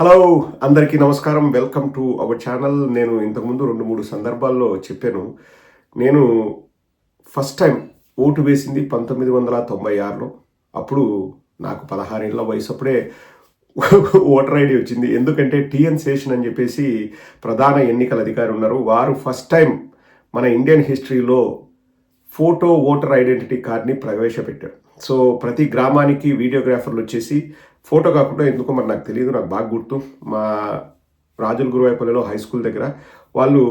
Hello అందరికీ నమస్కారం. Welcome to our channel నేను ఇంతకుముందు రెండు మూడు సందర్భాల్లో చెప్పాను. నేను ఫస్ట్ టైం ఓటు వేసింది పంతొమ్మిది వందల తొంభై ఆరులో. అప్పుడు నాకు పదహారేళ్ళ వయసు అప్పుడే ఓటర్ ఐడి వచ్చింది. ఎందుకంటే టిఎన్ శేషన్ అని చెప్పేసి ప్రధాన ఎన్నికల అధికారి ఉన్నారు. వారు ఫస్ట్ టైం మన ఇండియన్ హిస్టరీలో ఫోటో ఓటర్ ఐడెంటిటీ కార్డ్ని ప్రవేశపెట్టారు. సో ప్రతి గ్రామానికి వీడియోగ్రాఫర్లు వచ్చేసి ఫోటో కాకుండా ఎందుకో మరి నాకు తెలియదు నాకు బాగా గుర్తు. మా రాజుల గురువాయపల్లిలో హై స్కూల్ దగ్గర వాళ్ళు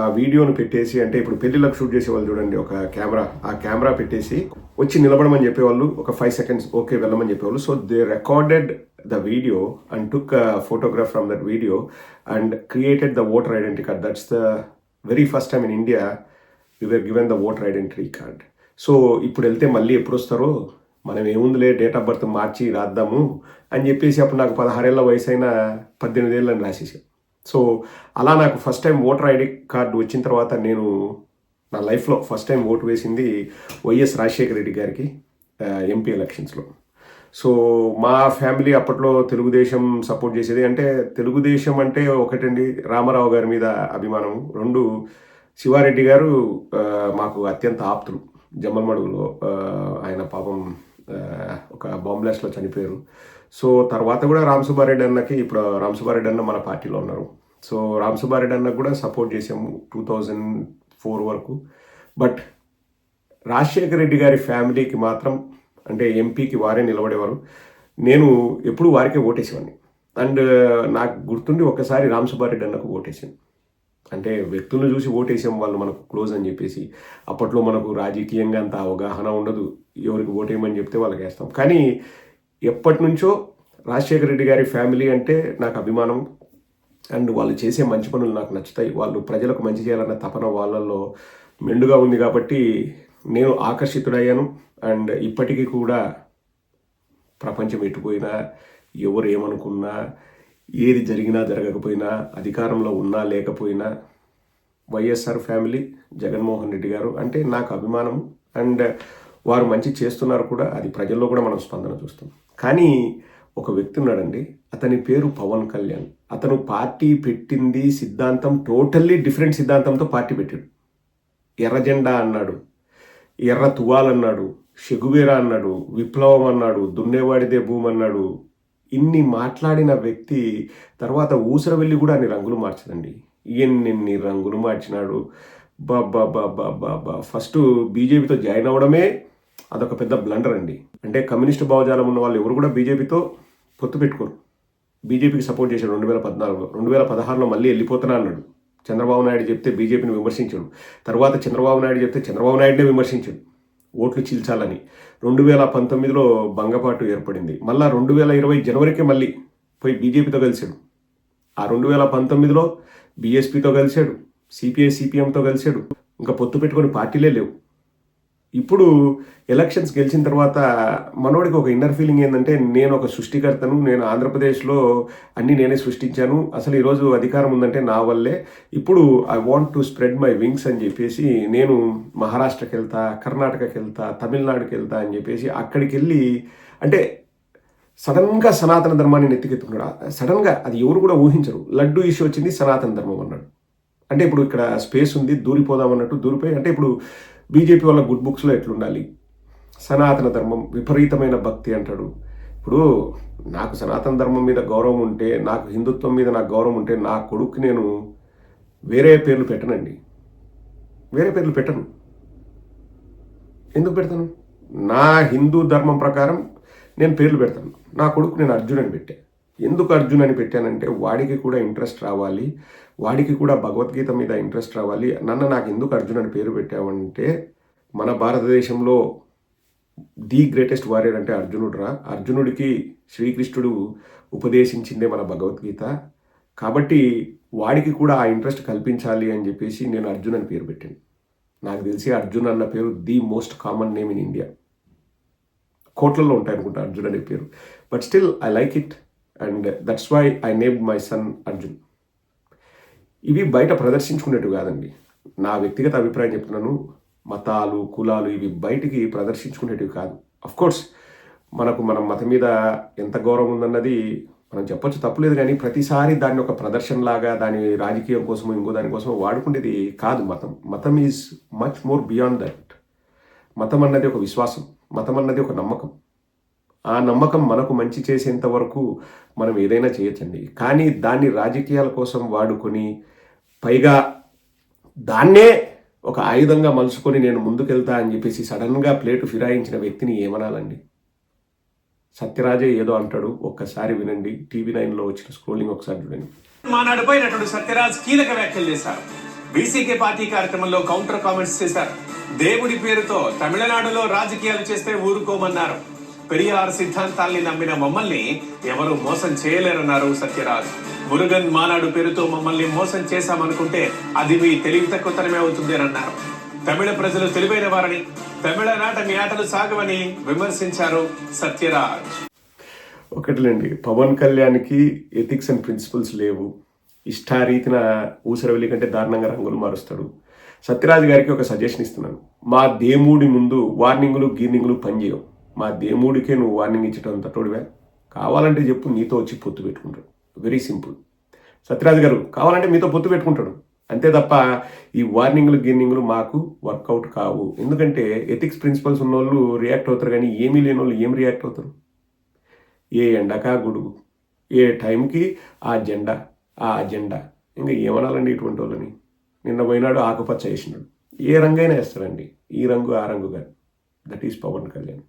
ఆ వీడియోను పెట్టేసి అంటే ఇప్పుడు పెళ్ళిళ్ళకు షూట్ చేసేవాళ్ళు చూడండి ఒక కెమెరా. ఆ కెమెరా పెట్టేసి వచ్చి నిలబడమని చెప్పేవాళ్ళు ఒక ఫైవ్ సెకండ్స్ ఓకే వెళ్ళమని చెప్పేవాళ్ళు. So they recorded the video and took photograph from that video and created the voter identity card that's the very first time in India we were given the voter identity card so ఇప్పుడు వెళ్తే మళ్ళీ ఎప్పుడు వస్తారో మనం ఏముందిలే date of birth మార్చి రాద్దాము అని చెప్పేసి అప్పుడు నాకు పదహారేళ్ళ వయసు అయిన పద్దెనిమిదేళ్ళని రాసేసాను సో అలా నాకు first time voter ID card వచ్చిన తర్వాత నేను నా లైఫ్లో ఫస్ట్ టైం ఓటు వేసింది వైఎస్ రాజశేఖర రెడ్డి గారికి ఎంపీ ఎలక్షన్స్లో సో మా ఫ్యామిలీ అప్పట్లో తెలుగుదేశం సపోర్ట్ చేసేది. అంటే తెలుగుదేశం అంటే ఒకటండి రామారావు గారి మీద అభిమానం రెండు శివారెడ్డి గారు మాకు అత్యంత ఆప్తులు. జమ్మలమడుగులో ఆయన పాపం ఒక బాంబ్ బ్లాస్ట్లో చనిపోయారు. సో తర్వాత కూడా రామ్ సుబ్బారెడ్డి అన్నకి ఇప్పుడు రామ్ సుబ్బారెడ్డి అన్న మన పార్టీలో ఉన్నారు. సో రామ్ సుబ్బారెడ్డి అన్నకు కూడా సపోర్ట్ చేసాము టూ థౌజండ్ ఫోర్ వరకు. బట్ రాజశేఖర రెడ్డి గారి ఫ్యామిలీకి మాత్రం అంటే ఎంపీకి వారే నిలబడేవారు. నేను ఎప్పుడు వారికే ఓటేసేవాడిని. అండ్ నాకు గుర్తుండి ఒకసారి రామ్ సుబ్బారెడ్డి అన్నకు ఓటేసాను అంటే వ్యక్తులను చూసి ఓటేసాం వాళ్ళు మనకు క్లోజ్ అని చెప్పేసి అప్పట్లో మనకు రాజకీయంగా అంత అవగాహన ఉండదు. ఎవరికి ఓటేయమని చెప్తే వాళ్ళకి వేస్తాం. కానీ ఎప్పటి నుంచో రాజశేఖర రెడ్డి గారి ఫ్యామిలీ అంటే నాకు అభిమానం. అండ్ వాళ్ళు చేసే మంచి పనులు నాకు నచ్చుతాయి. వాళ్ళు ప్రజలకు మంచి చేయాలన్న తపన వాళ్ళల్లో మెండుగా ఉంది కాబట్టి నేను ఆకర్షితుడయ్యాను. అండ్ ఇప్పటికీ కూడా ప్రపంచం ఎటుపోయినా ఎవరు ఏమనుకున్నా ఏది జరిగినా జరగకపోయినా అధికారంలో ఉన్నా లేకపోయినా వైఎస్ఆర్ ఫ్యామిలీ జగన్మోహన్ రెడ్డి గారు అంటే నాకు అభిమానం అండ్ వారు మంచి చేస్తున్నారు కూడా అది ప్రజల్లో కూడా మనం స్పందన చూస్తాం. కానీ ఒక వ్యక్తి ఉన్నాడండి అతని పేరు పవన్ కళ్యాణ్. అతను పార్టీ పెట్టింది సిద్ధాంతం టోటల్లీ డిఫరెంట్ సిద్ధాంతంతో పార్టీ పెట్టాడు. ఎర్ర జెండా అన్నాడు ఎర్ర తువాలన్నాడు షెగువేరా అన్నాడు విప్లవం అన్నాడు దున్నేవాడిదే భూమి అన్నాడు ఇన్ని మాట్లాడిన వ్యక్తి తర్వాత ఊసర వెళ్ళి కూడా అన్ని రంగులు మార్చదండి. ఎన్నెన్ని రంగులు మార్చినాడు. బాబా బాబా బాబా ఫస్ట్ బీజేపీతో జాయిన్ అవ్వడమే అదొక పెద్ద బ్లండర్ అండి. అంటే కమ్యూనిస్ట్ భావజాలం ఉన్న వాళ్ళు ఎవరు కూడా బీజేపీతో పొత్తు పెట్టుకోరు. బీజేపీకి సపోర్ట్ చేశాడు రెండు వేల పద్నాలుగులో. రెండు వేల పదహారులో మళ్ళీ వెళ్ళిపోతున్నా అన్నాడు. చంద్రబాబు నాయుడు చెప్తే బీజేపీని విమర్శించాడు. తర్వాత చంద్రబాబు నాయుడు చెప్తే చంద్రబాబు నాయుడునే విమర్శించాడు. ఓట్లు చీల్చాలని. రెండు వేల పంతొమ్మిదిలో భంగపాటు ఏర్పడింది. మళ్ళా రెండు వేల ఇరవై జనవరికి మళ్ళీ పోయి బీజేపీతో కలిశాడు. ఆ రెండు వేల పంతొమ్మిదిలో బీఎస్పీతో కలిశాడు సిపిఐ సిపిఎంతో కలిశాడు. ఇంకా పొత్తు పెట్టుకుని పార్టీలే లేవు. ఇప్పుడు ఎలక్షన్స్ గెలిచిన తర్వాత మనోడికి ఒక ఇన్నర్ ఫీలింగ్ ఏంటంటే నేను ఒక సృష్టికర్తను నేను ఆంధ్రప్రదేశ్లో అన్ని నేనే సృష్టించాను. అసలు ఈరోజు అధికారం ఉందంటే నా వల్లే. ఇప్పుడు I want to spread my wings అని చెప్పేసి నేను మహారాష్ట్రకి వెళ్తా కర్ణాటకకి వెళ్తా తమిళనాడుకి వెళ్తా అని చెప్పేసి అక్కడికి వెళ్ళి అంటే సడన్గా సనాతన ధర్మాన్ని నెత్తికెత్తుకున్నాడు. సడన్గా అది ఎవరు కూడా ఊహించరు. లడ్డు ఇష్యూ వచ్చింది సనాతన ధర్మం అన్నాడు. అంటే ఇప్పుడు ఇక్కడ స్పేస్ ఉంది దూరిపోదాం అన్నట్టు దూరిపోయి అంటే ఇప్పుడు బీజేపీ వాళ్ళ గుడ్ బుక్స్లో ఎట్లుండాలి? సనాతన ధర్మం విపరీతమైన భక్తి అంటాడు. ఇప్పుడు నాకు సనాతన ధర్మం మీద గౌరవం ఉంటే నాకు హిందుత్వం మీద నాకు గౌరవం ఉంటే నా కొడుకు నేను వేరే పేర్లు పెట్టనండి. వేరే పేర్లు పెట్టను. ఎందుకు పెడతాను? నా హిందూ ధర్మం ప్రకారం నేను పేర్లు పెడతాను. నా కొడుకు నేను అర్జున్ అని ఎందుకు అర్జున్ అని పెట్టానంటే వాడికి కూడా ఇంట్రెస్ట్ రావాలి వాడికి కూడా భగవద్గీత మీద ఇంట్రెస్ట్ రావాలి. నన్ను నాకు ఎందుకు అర్జున్ అని పేరు పెట్టావంటే మన భారతదేశంలో ది గ్రేటెస్ట్ వారియర్ అంటే అర్జునుడు రా. అర్జునుడికి శ్రీకృష్ణుడు ఉపదేశించిందే మన భగవద్గీత. కాబట్టి వాడికి కూడా ఆ ఇంట్రెస్ట్ కల్పించాలి అని చెప్పేసి నేను అర్జున్ అని పేరు పెట్టాను. నాకు తెలిసి అర్జున్ అన్న పేరు the most common name in India. కోట్లలో ఉంటాయి అనుకుంటా అర్జున్ అనే పేరు. But still I like it. And that's why I name my son Arjun ఇవి బయట ప్రదర్శించుకునేట్టు కాదండి. నా వ్యక్తిగత అభిప్రాయం చెప్తున్నాను. మతాలు కులాలు ఇవి బయటికి ప్రదర్శించుకునేటివి కాదు. కోర్స్ మనకు మన మతం మీద ఎంత గౌరవం ఉందన్నది మనం చెప్పొచ్చు తప్పులేదు కానీ ప్రతిసారి దాన్ని ఒక ప్రదర్శనలాగా దాని రాజకీయం కోసం ఇంకో దానికోసం వాడుకునేది కాదు మతం. మతం is much more beyond that మతం అన్నది ఒక విశ్వాసం. మతం అన్నది ఒక నమ్మకం. ఆ నమ్మకం మనకు మంచి చేసేంత వరకు మనం ఏదైనా చేయొచ్చండి. కానీ దాన్ని రాజకీయాల కోసం వాడుకొని పైగా దాన్నే ఒక ఆయుధంగా మలుచుకొని నేను ముందుకెళ్తా అని చెప్పేసి సడన్గా ప్లేటు ఫిరాయించిన వ్యక్తిని ఏమనాలండి? సత్యరాజే ఏదో అంటాడు. ఒక్కసారి వినండి. టీవీ నైన్లో వచ్చిన స్క్రోలింగ్ ఒకసారి చూడండి. మానాడుపోయినటువంటి సత్యరాజ్ కీలక వ్యాఖ్యలు చేశారు. బీసీకే పార్టీ కార్యక్రమంలో కౌంటర్ కామెంట్స్ చేశారు. దేవుడి పేరుతో తమిళనాడులో రాజకీయాలు చేస్తే ఊరుకోమన్నారు. పెరియార్ సిద్ధాంతాల్ని నమ్మిన మమ్మల్ని ఎవరు మోసం చేయలేరన్నారు సత్యరాజ్. మురుగన్ మానాడు పేరుతో మమ్మల్ని మోసం చేశామనుకుంటే అది మీ తెలివి తక్కువతనమే అవుతుంది అని అన్నారు. తమిళ ప్రజలు తెలివైన వారని తమిళనాట మీ ఆటలు సాగవని విమర్శించారు సత్యరాజ్. ఒకటిలేండి పవన్ కళ్యాణ్కి ఎథిక్స్ అండ్ ప్రిన్సిపల్స్ లేవు. ఇష్టారీతిన ఊసరవెలి కంటే దారుణంగా రంగులు మారుస్తాడు. సత్యరాజు గారికి ఒక సజెషన్ ఇస్తున్నాను. మా దేముడి ముందు వార్నింగులు గీర్నింగులు పనిచేయవు. మా దేముడికే నువ్వు వార్నింగ్ ఇచ్చటం తట్టుడివే కావాలంటే చెప్పు నీతో వచ్చి పొత్తు పెట్టుకుంటాడు. వెరీ సింపుల్ సత్యరాజు గారు కావాలంటే మీతో పొత్తు పెట్టుకుంటాడు. అంతే తప్ప ఈ వార్నింగ్లు గిన్నింగ్లు మాకు వర్కౌట్ కావు. ఎందుకంటే ఎథిక్స్ ప్రిన్సిపల్స్ ఉన్న వాళ్ళు రియాక్ట్ అవుతారు కానీ ఏమీ లేని వాళ్ళు ఏం రియాక్ట్ అవుతారు? ఏ ఎండకా గొడుగు? ఏ టైంకి ఆ జెండా? ఆ అజెండా? ఇంకా ఏమనాలండి ఇటువంటి వాళ్ళని? నిన్న పోయినాడు ఆకుపచ్చ వేసినాడు. ఏ రంగైనా వేస్తారండి. ఈ రంగు ఆ రంగు కానీ దట్ ఈస్ పవన్ కళ్యాణ్.